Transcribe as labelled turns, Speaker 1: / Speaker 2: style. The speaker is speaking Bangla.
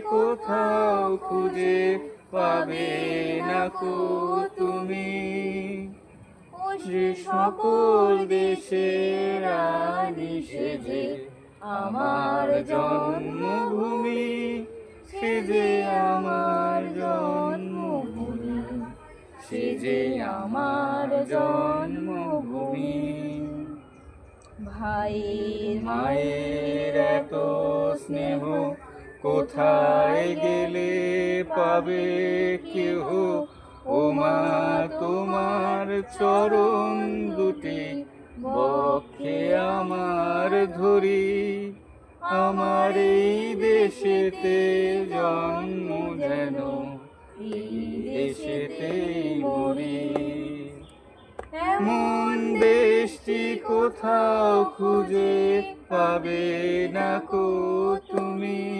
Speaker 1: কোথাও খুঁজে পাবে না কো তুমি। যে সকল দেশের রানী সেজে আমার জন্মভূমি, সেজে আমার জন্মভূমি, সেজে আমার জন্মভূমি। ভাই মায়ের এত স্নেহ কোথায় গেলে পাবে কেহ? ও মা তোমার চরণ দুটি বক্ষে আমার ধরি। আমার এই দেশেতে জন্ম যেন এই দেশেতে মরি। এমন দেশটি কোথাও খুঁজে পাবে না কো তুমি?